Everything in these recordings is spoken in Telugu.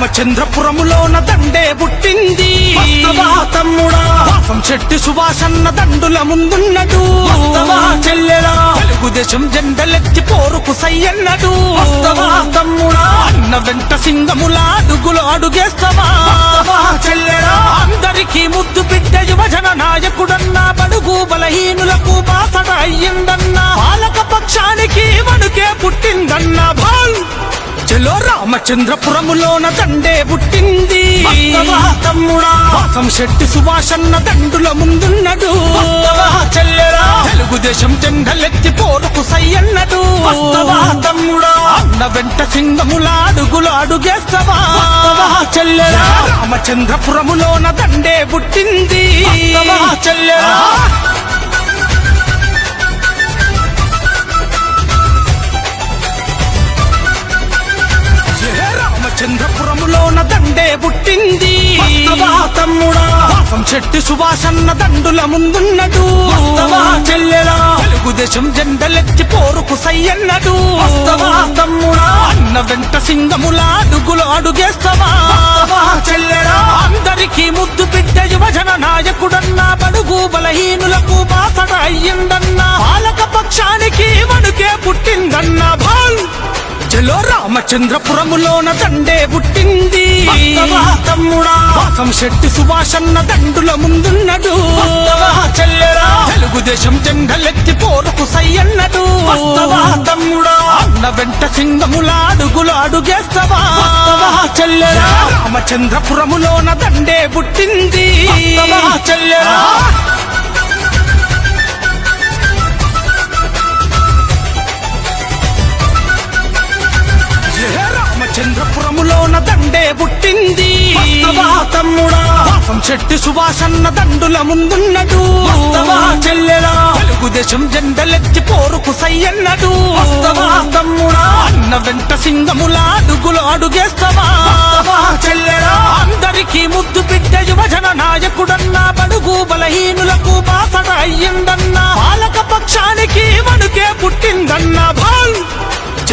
రామచంద్రపురములోన దండే పుట్టింది. తమ్ముడా? పాపం చెట్టు సుభాషన్న దండుల ముందున్నడు. వస్తవా చెల్లెలా తెలుగుదేశం జెండలెత్తి పోరుకు సయ్యన్నడు. తమ్ముడా? అన్న వెంట సింగముల అడుగులు అడుగేస్తావా? చెల్లెలా అందరికీ ముద్దు బిడ్డ యువజన నాయకుడన్నా బడుగు బలహీనులకు బాసట అయ్యిందన్నా పాలక పక్షానికి వణుకే పుట్టిందన్నా బాల్! చెలో రామచంద్రపురములోన దండే పుట్టింది. వస్తవా తమ్ముడా? వాసం శెట్టి సుభాషన్న దండుల ముందున్నడు. తెలుగుదేశం జెండలెత్తి పోరుకు సయ్యన్నడు. తమ్ముడా? అన్న వెంట సింగముల అడుగులు అడుగేస్తావా చెల్లెలా రామచంద్రపురములోన దండే పుట్టింది. వస్తవా రామచంద్రపురములోన దండే పుట్టింది. తమ్ముడా? చెట్టు సుభాషన్న దండుల ముందున్నడు. చెల్లెలా? తెలుగుదేశం జెండలెత్తి పోరుకు సయ్యన్నడు. తమ్ముడా? అన్న వెంట సింగముల అడుగులు అడుగేస్తావా? చెల్లెలా? అందరికీ ముద్దు బిడ్డ యువజన నాయకుడన్నా బడుగు బలహీనులకు బాసట అయ్యిందన్నా. పాలక పక్షానికి వణుకే పుట్టిందన్నా. చెలో రామచంద్రపురములోన దండే పుట్టింది. తమ్ముడా? వాసం శెట్టి సుభాషన్న దండుల ముందున్నడు. తెలుగుదేశం జెండలెత్తి పోరుకు సయ్యన్నడు. తమ్ముడా? అన్న వెంట సింగముల అడుగులు అడుగేస్తావా చెల్లెలా రామచంద్రపురములోన దండే పుట్టింది. వస్తవా రామచంద్రపురములోన దండే పుట్టింది. తమ్ముడా? పాపం చెట్టు సుభాషన్న దండుల ముందున్నడు. చెల్లెలా? తెలుగుదేశం జెండలెత్తి పోరుకు సయ్యన్నడు. తమ్ముడా? అన్న వెంట సింగముల అడుగులు అడుగేస్తావా? వస్తవా చెల్లెలా? అందరికీ ముద్దు బిడ్డ యువజన నాయకుడన్నా బడుగు బలహీనులకు బాసట అయ్యిందన్నా. పాలక పక్షానికి వణుకే పుట్టిందన్నా.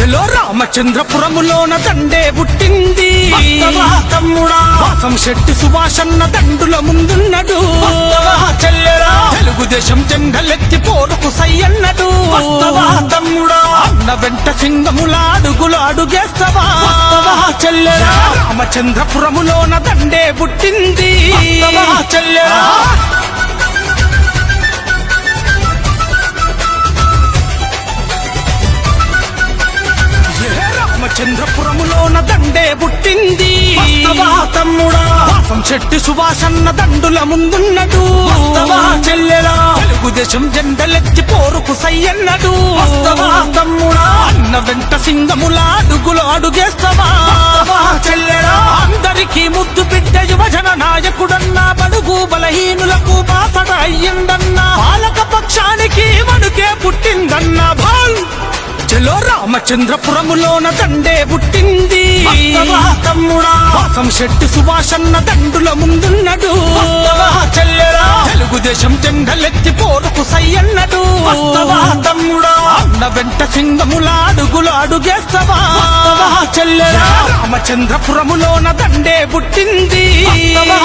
చెలో రామచంద్రపురములోన దండే పుట్టింది. వస్తవా తమ్ముడా? వాసం శెట్టి సుభాషన్న దండుల ముందున్నడు. తెలుగుదేశం జెండలెత్తి పోరుకు సయ్యన్నడు. తమ్ముడా? అన్న వెంట సింగముల అడుగులు అడుగేస్తావా చెల్లెలా రామచంద్రపురములోన దండే పుట్టింది. వస్తవా రామచంద్రపురములోన దండే పుట్టింది. తమ్ముడా? చెట్టు సుభాషన్న దండుల ముందున్నడు. చెల్లెలా? తెలుగుదేశం జెండలెత్తి పోరుకు సయ్యన్నడు. తమ్ముడా? అన్న వెంట సింగముల అడుగులు అడుగేస్తావా? చెల్లెలా? అందరికీ ముద్దు బిడ్డ యువజన నాయకుడన్నా బడుగు బలహీనులకు బాసట అయ్యిందన్నా. పాలక పక్షానికి వణుకే పుట్టిందన్నా. బాల్ చెలో రామచంద్రపురములోన దండే పుట్టింది. తమ్ముడా? వాసం శెట్టి సుభాషన్న దండుల ముందున్నడు. తెలుగుదేశం జెండలెత్తి పోరుకు సయ్యన్నడు. తమ్ముడా? అన్న వెంట సింగముల అడుగులు అడుగేస్తావా చెల్లెలా రామచంద్రపురములోన దండే పుట్టింది. వస్తవా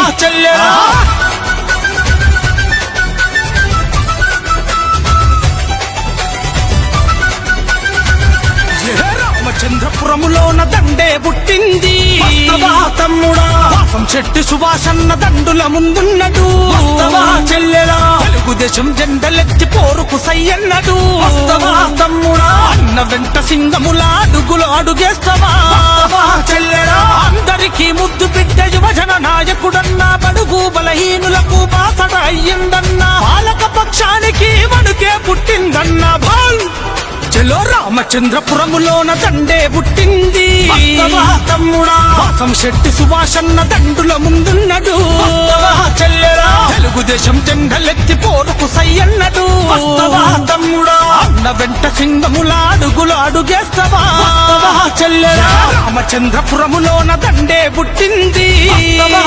రామచంద్రపురములోన దండే పుట్టింది. వస్తవా తమ్ముడా? పాపం చెట్టు సుభాషన్న దండుల ముందున్నడు. చెల్లెలా? తెలుగుదేశం జెండలెత్తి పోరుకు సయ్యన్నడు. తమ్ముడా? అన్న వెంట సింగముల అడుగులు అడుగేస్తావా? చెల్లెలా? అందరికీ ముద్దు బిడ్డ యువజన నాయకుడన్నా బడుగు బలహీనులకు బాసట అయ్యిందన్నా. పాలక పక్షానికి వణుకే పుట్టిందన్నా చెలో రామచంద్రపురములోన దండే పుట్టింది. తమ్ముడా? వాసం శెట్టి సుభాషన్న దండుల ముందున్నడు. తెలుగుదేశం జెండలెత్తి పోరుకు సయ్యన్నడు. తమ్ముడా? అన్న వెంట సింగముల అడుగులు అడుగేస్తావా? చెల్లెలా రామచంద్రపురములోన దండే పుట్టింది. వస్తవా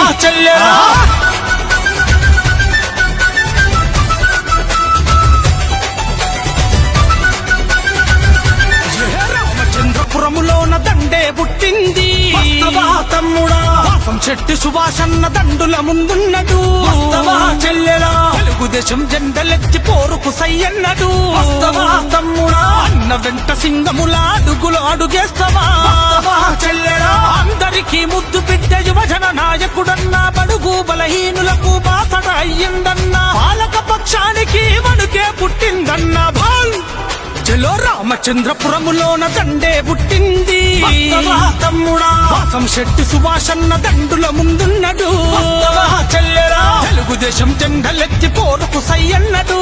తమ్ముడా. వాసం చెట్టు సుభాషన్న దండుల ముందున్నడు. చెల్లెలా తెలుగుదేశం జెండలెత్తి పోరుకు సయ్యన్నడు. తమ్ముడా? అన్న వెంట సింగముల అడుగులు అడుగేస్తావా? చెల్లెలా అందరికీ ముద్దు బిడ్డ యువజన నాయకుడన్నా బడుగు బలహీనులకు బాసట అయ్యిందన్నా పాలక పక్షానికి వణుకే పుట్టిందన్నా చెలో రామచంద్రపురములోన దండే పుట్టింది. తమ్ముడా? వాసం శెట్టి సుభాషన్న దండుల ముందున్నడు. తెలుగుదేశం జెండలెత్తి పోరుకు సయ్యన్నడు.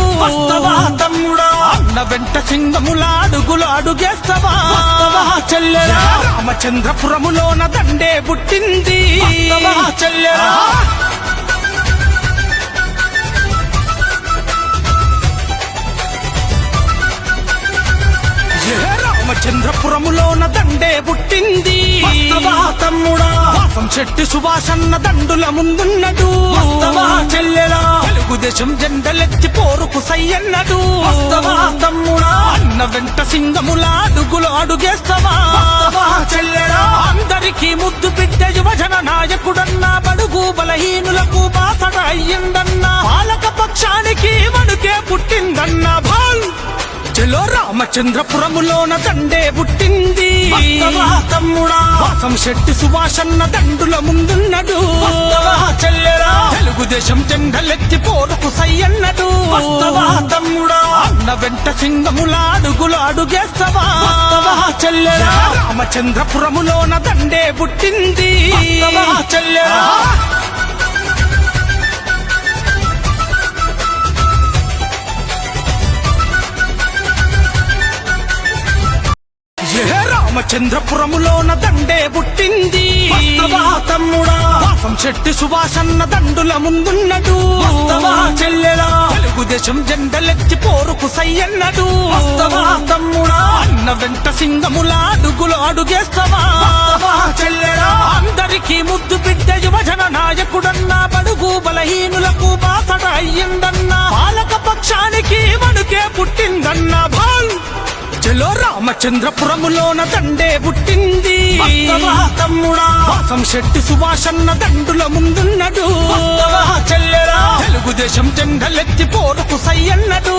తమ్ముడా? అన్న వెంట సింగముల అడుగులు అడుగేస్తావా? చెల్లెలా రామచంద్రపురములోన దండే పుట్టింది. వస్తవా పుట్టింది. తమ్ముడా? చెట్టు సుభాషన్న దండుల ముందున్నడు. చెల్లెలా? తెలుగుదేశం జెండలెత్తి పోరుకు సయ్యన్నడు. తమ్ముడా? అన్న వెంట సింగముల అడుగులు అడుగేస్తావా? చెల్లెలా? అందరికీ ముద్దు బిడ్డ యువజన నాయకుడన్నా బడుగు బలహీనులకు బాసట అయ్యిందన్నా. పాలక పక్షానికి వణుకే పుట్టిందన్నా చెలో రామచంద్రపురములోన దండే పుట్టింది. తమ్ముడా? వాసం శెట్టి సుభాషన్న దండుల ముందున్నడు. తెలుగుదేశం జెండలెత్తి పోరుకు సయ్యన్నడు. తమ్ముడా? అన్న వెంట సింగముల అడుగులు అడుగేస్తావా? చెల్లెలా రామచంద్రపురములోన దండే పుట్టింది. వస్తవా రామచంద్రపురములోన దండే పుట్టింది. తమ్ముడా? చెట్టు సుభాషన్న దండుల ముందున్నడు. చెల్లెలా తెలుగుదేశం జెండలెత్తి పోరుకు సయ్యన్నడు. తమ్ముడా? అన్న వెంట సింగముల అడుగులు అడుగేస్తావా? చెల్లెలా అందరికీ ముద్దు బిడ్డ యువజన నాయకుడన్నా బడుగు బలహీనులకు బాసట అయ్యిందన్నా పాలక పక్షానికి వణుకే పుట్టిందన్నా చెలో రామచంద్రపురములోన దండే పుట్టింది. వస్తవా తమ్ముడా? వాసం శెట్టి సుభాషన్న దండుల ముందున్నడు. తెలుగుదేశం జెండలెత్తి పోరుకు సయ్యన్నడు.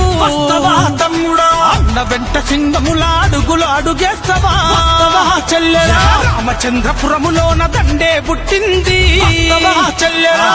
తమ్ముడా? అన్న వెంట సింగముల అడుగులు అడుగేస్తావా చెల్లెలా రామచంద్రపురములోన దండే పుట్టింది. చెల్లెలా